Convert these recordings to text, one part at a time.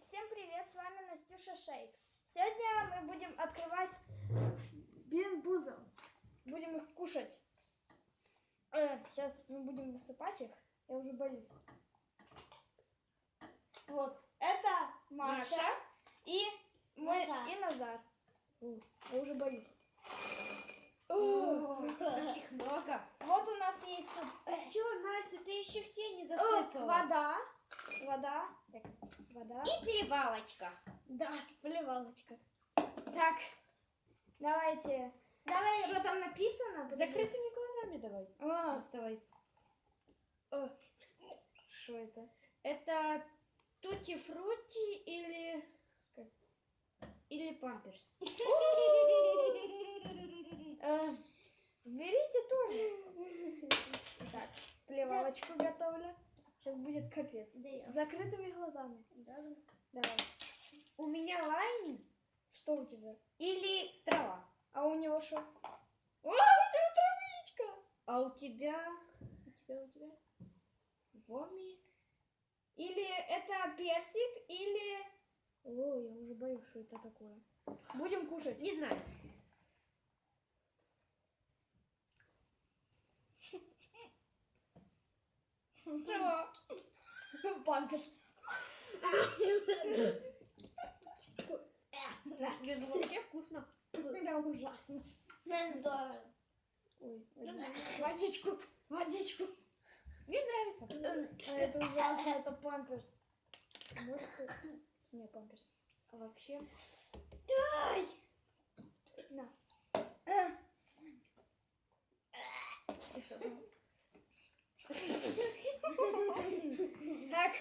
Всем привет, с вами Настюша Шейк. Сегодня мы будем открывать бинбузов. Будем их кушать. Э, сейчас мы будем высыпать их. Я уже боюсь. Вот, это Маша, Маша. и мы Назар. и Назар. У, Я уже боюсь. Таких много. Вот у нас есть тут Чё, Настя, ты еще все не э, досыпала? вода, вода. И перевалочка. Да, поливалочка. Так, давайте. Давай. Что там написано? С закрытыми глазами давай. А, Доставай. Что это? Это тути-фрути или... как? Или памперс. Э, Берите тоже. Так, поливалочку готовлю. Сейчас будет капец. С закрытыми глазами. Давай. У меня лайм Что у тебя? или трава. А у него что? О, у тебя травичка. А у тебя... У тебя, у тебя? Воми. Или это персик, или... О, я уже боюсь, что это такое. Будем кушать. Не знаю. Я думала, вообще вкусно. Прям ужасно. Ой, ой, водичку, водичку. Мне нравится. А это ужасно, это памперс. Может, не памперс. А вообще... На. И что там? Так.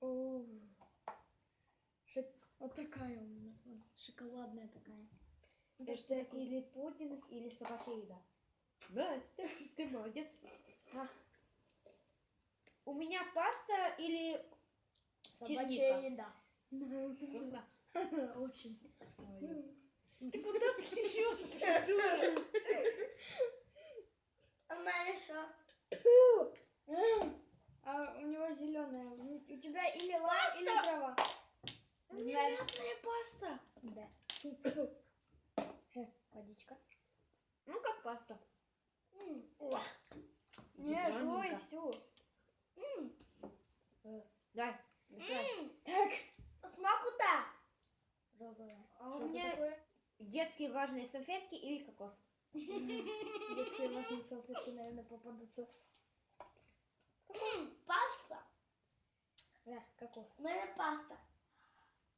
О, шик- Вот такая у меня. Шоколадная такая. Это или пудинг, или собачья еда. Настя, ты молодец. А, У меня паста или собачья еда. Вкусно. Очень. Ты куда плюешь? У мене що? А у него зеленая. У тебя или лайм, или трава. Невероятная паста. Да. Э, Водичка. Ну, как паста. Не, жуй всю. Э, Дай. Так. Смаку так. Розовая. А Что у меня детские влажные салфетки или кокос. Детские важные салфетки, наверное, попадутся. Паста. Да, кокос. У паста.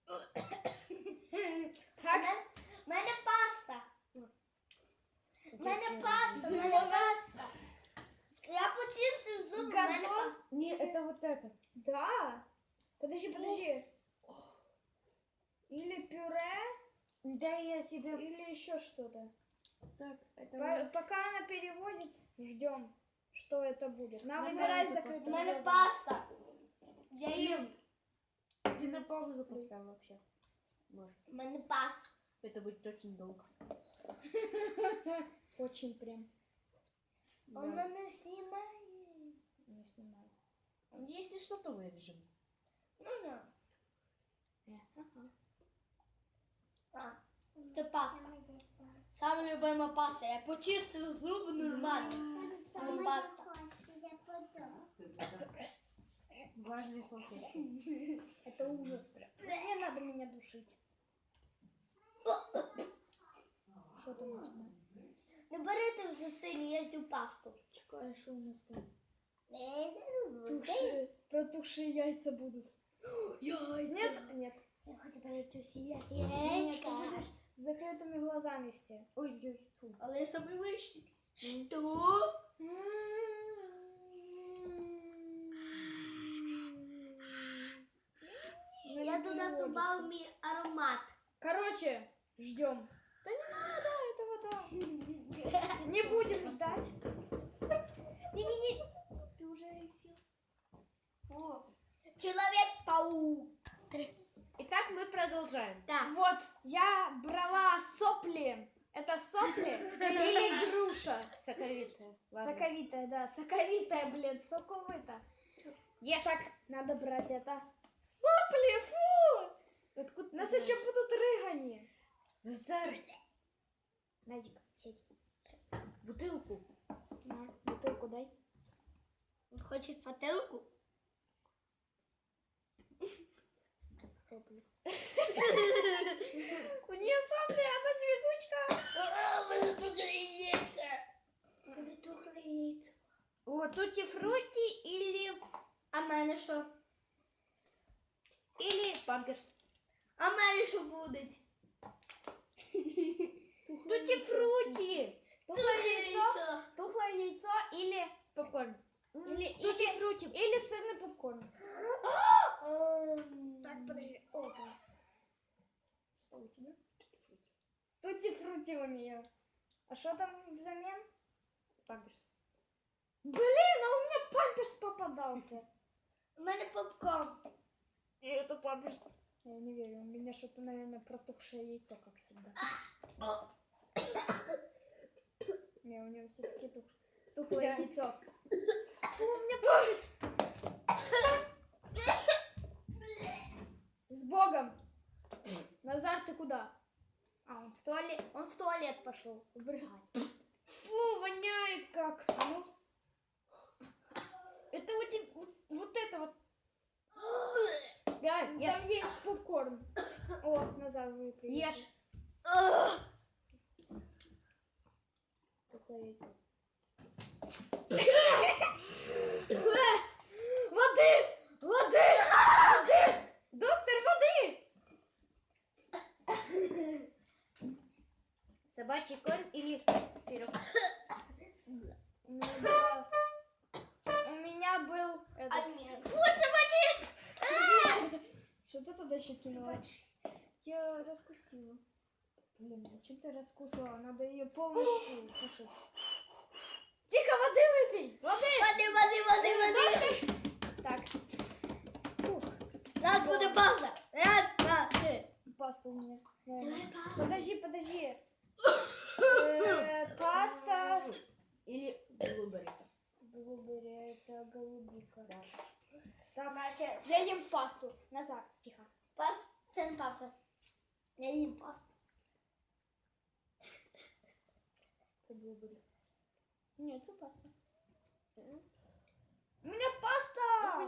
Так. У мене паста. У паста. У паста. Я у мене Газон? Не, это вот это. Да. Подожди, подожди. Или пюре, Да, я тебе... или еще что-то. Так, это... По- Пока она переводит, ждем, что это будет. На, На выбирай паузу У закрытым мене глазом. паста. Я їм. Ты на паузу поставил вообще. Может, У мене паста. это будет очень долго. Очень прям. Вона не знімає. Не снимает. Если что, то вырежем. Ну, ну. Э, ага. А, це паста. Саме любима паста. Я почистив зуби нормально. Саме паста. Влажные салфетки. Это ужас прям. Не надо меня душить. Что там у тебя? Не берите вже сильно, я з'їв пасту. Чекай, что у нас там? Туши. Протухшие яйца будут. Яйця. Нет? Нет. Я хочу берете всі Нет, ты яєчка. будешь с закрытыми глазами все. Ой-ой, фу. Але я собі вийшли. Що? Ну, Я не туди переводится. додав мій аромат. Короче, ждем. Да не надо этого там. Не будем ждать. Не-не-не. Ты уже сел. Фу. Человек-паук. Итак, мы продолжаем. Так. Вот, я брала сопли. Это сопли или груша? Соковитая. Ладно. Соковитая, да, соковитая, блин, соковыта. Ешь. Так, на. Надо брать это. Сопли, фу! Откуда нас еще будут рыгани. Назар, Назик, сядь. бутылку. На, бутылку дай. Он хочет потелку. Сопли. У нее сопли, она невезучка. О, тути фрути или... А мене що? Или Памперс. А мене що буде? тути фрути. Тухлое яйцо. Тухлое яйцо или... Попкорн. Или, или, или сырный попкорн. Так, подожди. Опа. Что у тебя? Тути фрути у нее. А что там взамен? Памперс. Блин, а у меня памперс попадался. У мене попкорн. И это памперс. Я не верю, у меня что-то, наверное, протухшее яйцо, как всегда. Не, у него все-таки тух... тухлое яйцо. Фу, у меня памперс. С Богом. Назар, ты куда? А, он в туалет, он в туалет пошел, убрать. Фу, воняет как. Ну. Это у тебя... Вот, вот это вот. Да, там есть попкорн. О, Назар выпил. Ешь. Яйцо. Воды! Воды! Воды! Доктор, воды! Собачий корм или пирог? У меня, был А этот... Фу, собачий! Что ты туда еще кинула? Я раскусила. Блин, зачем ты раскусила? Надо ее полностью кушать. Тихо, воды выпей! Воды! Води, води, води, води. Так. Фух, Раз буде пауза. Раз, два, три. паста у меня. Наверное. Давай паузу. Подожди, подожди Э, Паста. Или блубери? Блубери, это голубика. Так, Настя, Я ем пасту. Назад, тихо. пас, це не пауза. Я їм пасту. Це блубері. Ні, це паста. У мене паста